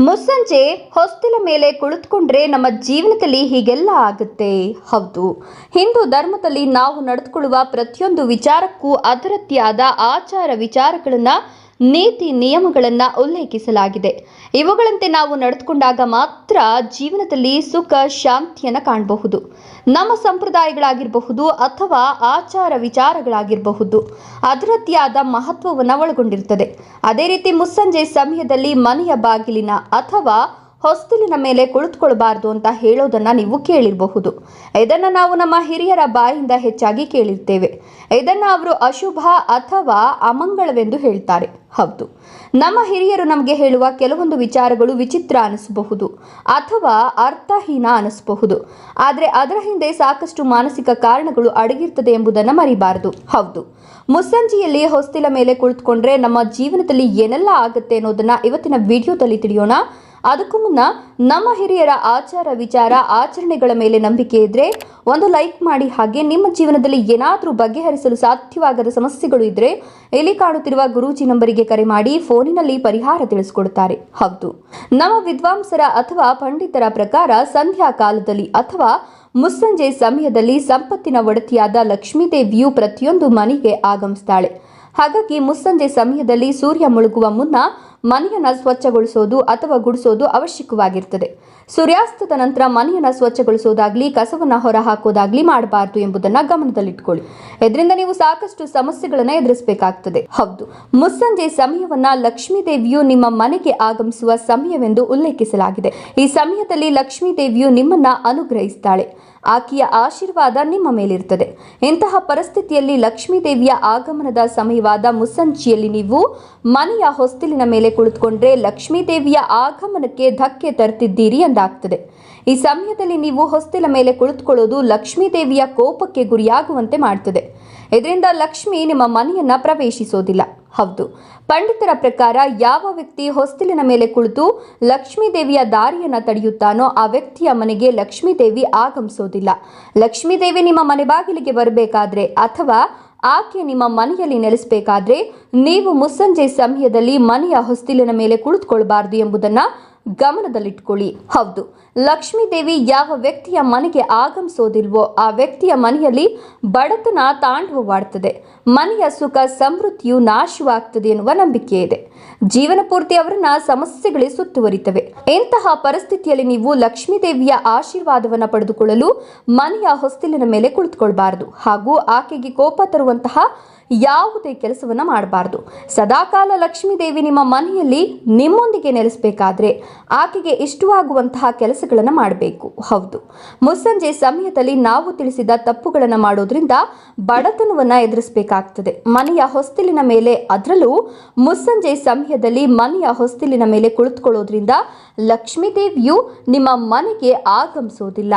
ಮುಸ್ಸಂಜೆ ಹೊಸ್ತಿಲ ಮೇಲೆ ಕುಳಿತುಕೊಂಡ್ರೆ ನಮ್ಮ ಜೀವನದಲ್ಲಿ ಹೀಗೆಲ್ಲ ಆಗುತ್ತೆ. ಹೌದು. ಹಿಂದೂ ಧರ್ಮದಲ್ಲಿ ನಾವು ನಡೆದುಕೊಳ್ಳುವ ಪ್ರತಿಯೊಂದು ವಿಚಾರಕ್ಕೂ ಅದರದ್ದೇ ಆಚಾರ ವಿಚಾರಗಳನ್ನು ನೀತಿ ನಿಯಮಗಳನ್ನು ಉಲ್ಲೇಖಿಸಲಾಗಿದೆ. ಇವುಗಳಂತೆ ನಾವು ನಡೆದುಕೊಂಡಾಗ ಮಾತ್ರ ಜೀವನದಲ್ಲಿ ಸುಖ, ಶಾಂತಿಯನ್ನು ಕಾಣಬಹುದು. ನಮ್ಮ ಸಂಪ್ರದಾಯಗಳಾಗಿರಬಹುದು ಅಥವಾ ಆಚಾರ ವಿಚಾರಗಳಾಗಿರಬಹುದು. ಅದರದ್ದೇ ಮಹತ್ವವನ್ನು ಒಳಗೊಂಡಿರುತ್ತದೆ. ಅದೇ ರೀತಿ ಮುಸ್ಸಂಜೆ ಸಮಯದಲ್ಲಿ ಮನೆಯ ಬಾಗಿಲಿನ ಅಥವಾ ಹೊಸ್ತಿಲಿನ ಮೇಲೆ ಕುಳಿತುಕೊಳ್ಬಾರ್ದು ಅಂತ ಹೇಳೋದನ್ನ ನೀವು ಕೇಳಿರಬಹುದು. ಇದನ್ನು ನಾವು ನಮ್ಮ ಹಿರಿಯರ ಬಾಯಿಂದ ಹೆಚ್ಚಾಗಿ ಕೇಳಿರ್ತೇವೆ. ಇದನ್ನು ಅವರು ಅಶುಭ ಅಥವಾ ಅಮಂಗಳವೆಂದು ಹೇಳ್ತಾರೆ. ಹೌದು. ನಮ್ಮ ಹಿರಿಯರು ನಮಗೆ ಹೇಳುವ ಕೆಲವೊಂದು ವಿಚಾರಗಳು ವಿಚಿತ್ರ ಅನಿಸಬಹುದು ಅಥವಾ ಅರ್ಥಹೀನ ಅನಿಸಬಹುದು. ಆದರೆ ಅದರ ಹಿಂದೆ ಸಾಕಷ್ಟು ಮಾನಸಿಕ ಕಾರಣಗಳು ಅಡಗಿರ್ತದೆ ಎಂಬುದನ್ನು ಮರಿಬಾರದು. ಹೌದು. ಮುಸ್ಸಂಜೆಯಲ್ಲಿ ಹೊಸ್ತಿಲ ಮೇಲೆ ಕುಳಿತುಕೊಂಡ್ರೆ ನಮ್ಮ ಜೀವನದಲ್ಲಿ ಏನೆಲ್ಲ ಆಗುತ್ತೆ ಅನ್ನೋದನ್ನ ಇವತ್ತಿನ ವಿಡಿಯೋದಲ್ಲಿ ತಿಳಿಯೋಣ. ಅದಕ್ಕೂ ಮುನ್ನ ನಮ್ಮ ಹಿರಿಯರ ಆಚಾರ ವಿಚಾರ, ಆಚರಣೆಗಳ ಮೇಲೆ ನಂಬಿಕೆ ಇದ್ರೆ ಒಂದು ಲೈಕ್ ಮಾಡಿ ಹಾಗೆ ನಿಮ್ಮ ಜೀವನದಲ್ಲಿ ಏನಾದರೂ ಬಗೆಹರಿಸಲು ಸಾಧ್ಯವಾಗದ ಸಮಸ್ಯೆಗಳು ಇದ್ರೆ ಇಲ್ಲಿ ಕಾಣುತ್ತಿರುವ ಗುರೂಜಿ ನಂಬರಿಗೆ ಕರೆ ಮಾಡಿ ಫೋನಿನಲ್ಲಿ ಪರಿಹಾರ ತಿಳಿಸಿಕೊಡುತ್ತಾರೆ ಹೌದು. ನಮ್ಮ ವಿದ್ವಾಂಸರ ಅಥವಾ ಪಂಡಿತರ ಪ್ರಕಾರ ಸಂಧ್ಯಾ ಕಾಲದಲ್ಲಿ ಅಥವಾ ಮುಸ್ಸಂಜೆ ಸಮಯದಲ್ಲಿ ಸಂಪತ್ತಿನ ಒಡತಿಯಾದ ಲಕ್ಷ್ಮೀದೇವಿಯು ಪ್ರತಿಯೊಂದು ಮನೆಗೆ ಆಗಮಿಸ್ತಾಳೆ. ಹಾಗಾಗಿ ಮುಸ್ಸಂಜೆ ಸಮಯದಲ್ಲಿ ಸೂರ್ಯ ಮುಳುಗುವ ಮುನ್ನ ಮನೆಯನ್ನು ಸ್ವಚ್ಛಗೊಳಿಸೋದು ಅಥವಾ ಗುಡಿಸೋದು ಅವಶ್ಯಕವಾಗಿರ್ತದೆ. ಸೂರ್ಯಾಸ್ತದ ನಂತರ ಮನೆಯನ್ನು ಸ್ವಚ್ಛಗೊಳಿಸೋದಾಗ್ಲಿ, ಕಸವನ್ನು ಹೊರ ಹಾಕೋದಾಗ್ಲಿ ಎಂಬುದನ್ನು ಎಂಬುದನ್ನ ಗಮನದಲ್ಲಿಟ್ಕೊಳ್ಳಿ. ಇದರಿಂದ ನೀವು ಸಾಕಷ್ಟು ಸಮಸ್ಯೆಗಳನ್ನು ಎದುರಿಸಬೇಕಾಗ್ತದೆ. ಹೌದು, ಮುಸ್ಸಂಜೆ ಸಮಯವನ್ನ ಲಕ್ಷ್ಮೀ ದೇವಿಯು ನಿಮ್ಮ ಮನೆಗೆ ಆಗಮಿಸುವ ಸಮಯವೆಂದು ಉಲ್ಲೇಖಿಸಲಾಗಿದೆ. ಈ ಸಮಯದಲ್ಲಿ ಲಕ್ಷ್ಮೀ ದೇವಿಯು ನಿಮ್ಮನ್ನ ಅನುಗ್ರಹಿಸ್ತಾಳೆ. ಆಕೆಯ ಆಶೀರ್ವಾದ ನಿಮ್ಮ ಮೇಲಿರ್ತದೆ ಇಂತಹ ಪರಿಸ್ಥಿತಿಯಲ್ಲಿ ಲಕ್ಷ್ಮೀದೇವಿಯ ಆಗಮನದ ಸಮಯವಾದ ಮುಸ್ಸಂಚಿಯಲ್ಲಿ ನೀವು ಮನೆಯ ಹೊಸ್ತಿಲಿನ ಮೇಲೆ ಕುಳಿತುಕೊಂಡ್ರೆ ಲಕ್ಷ್ಮೀದೇವಿಯ ಆಗಮನಕ್ಕೆ ಧಕ್ಕೆ ತರ್ತಿದ್ದೀರಿ ಎಂದಾಗ್ತದೆ. ಈ ಸಮಯದಲ್ಲಿ ನೀವು ಹೊಸ್ತಿಲ ಮೇಲೆ ಕುಳಿತುಕೊಳ್ಳೋದು ಲಕ್ಷ್ಮೀದೇವಿಯ ಕೋಪಕ್ಕೆ ಗುರಿಯಾಗುವಂತೆ ಮಾಡ್ತದೆ. ಇದರಿಂದ ಲಕ್ಷ್ಮಿ ನಿಮ್ಮ ಮನೆಯನ್ನ ಪ್ರವೇಶಿಸೋದಿಲ್ಲ. ಹೌದು. ಪಂಡಿತರ ಪ್ರಕಾರ ಯಾವ ವ್ಯಕ್ತಿ ಹೊಸ್ತಿಲಿನ ಮೇಲೆ ಕುಳಿತು ಲಕ್ಷ್ಮೀದೇವಿಯ ದಾರಿಯನ್ನು ತಡೆಯುತ್ತಾನೋ ಆ ವ್ಯಕ್ತಿಯ ಮನೆಗೆ ಲಕ್ಷ್ಮೀದೇವಿ ಆಗಮಿಸೋದಿಲ್ಲ. ಲಕ್ಷ್ಮೀದೇವಿ ನಿಮ್ಮ ಮನೆ ಬಾಗಿಲಿಗೆ ಬರಬೇಕಾದ್ರೆ ಅಥವಾ ಆಕೆ ನಿಮ್ಮ ಮನೆಯಲ್ಲಿ ನೆಲೆಸಬೇಕಾದ್ರೆ ನೀವು ಮುಸ್ಸಂಜೆ ಸಮಯದಲ್ಲಿ ಮನೆಯ ಹೊಸ್ತಿಲಿನ ಮೇಲೆ ಕುಳಿತುಕೊಳ್ಬಾರ್ದು ಎಂಬುದನ್ನ ಗಮನದಲ್ಲಿಟ್ಕೊಳ್ಳಿ. ಹೌದು, ಲಕ್ಷ್ಮೀದೇವಿ ಯಾವ ವ್ಯಕ್ತಿಯ ಮನೆಗೆ ಆಗಮಿಸೋದಿಲ್ವೋ ಆ ವ್ಯಕ್ತಿಯ ಮನೆಯಲ್ಲಿ ಬಡತನ ತಾಂಡವವಾಡ್ತದೆ. ಮನೆಯ ಸುಖ, ಸಮೃದ್ಧಿಯು ನಾಶವಾಗ್ತದೆ ಎನ್ನುವ ನಂಬಿಕೆ ಇದೆ. ಜೀವನ ಪೂರ್ತಿ ಅವರನ್ನ ಸಮಸ್ಯೆಗಳೇ ಸುತ್ತುವರಿತವೆ. ಇಂತಹ ಪರಿಸ್ಥಿತಿಯಲ್ಲಿ ನೀವು ಲಕ್ಷ್ಮೀ ದೇವಿಯ ಆಶೀರ್ವಾದವನ್ನು ಪಡೆದುಕೊಳ್ಳಲು ಮನೆಯ ಹೊಸ್ತಿಲಿನ ಮೇಲೆ ಕುಳಿತುಕೊಳ್ಬಾರದು. ಹಾಗೂ ಆಕೆಗೆ ಕೋಪ ತರುವಂತಹ ಯಾವುದೇ ಕೆಲಸವನ್ನ ಮಾಡಬಾರದು. ಸದಾಕಾಲ ಲಕ್ಷ್ಮೀ ದೇವಿ ನಿಮ್ಮ ಮನೆಯಲ್ಲಿ ನಿಮ್ಮೊಂದಿಗೆ ನೆಲೆಸಬೇಕಾದ್ರೆ ಆಕೆಗೆ ಇಷ್ಟವಾಗುವಂತಹ ಕೆಲಸಗಳನ್ನು ಮಾಡಬೇಕು. ಹೌದು. ಮುಸ್ಸಂಜೆ ಸಮಯದಲ್ಲಿ ನಾವು ತಿಳಿಸಿದ ತಪ್ಪುಗಳನ್ನು ಮಾಡೋದ್ರಿಂದ ಬಡತನವನ್ನ ಎದುರಿಸಬೇಕಾಗ್ತದೆ. ಮನೆಯ ಹೊಸ್ತಿಲಿನ ಮೇಲೆ ಅದರಲ್ಲೂ ಮುಸ್ಸಂಜೆ ಸಮಯದಲ್ಲಿ ಮನೆಯ ಹೊಸ್ತಿಲಿನ ಮೇಲೆ ಕುಳಿತುಕೊಳ್ಳೋದ್ರಿಂದ ಲಕ್ಷ್ಮೀದೇವಿಯು ನಿಮ್ಮ ಮನೆಗೆ ಆಗಮಿಸೋದಿಲ್ಲ.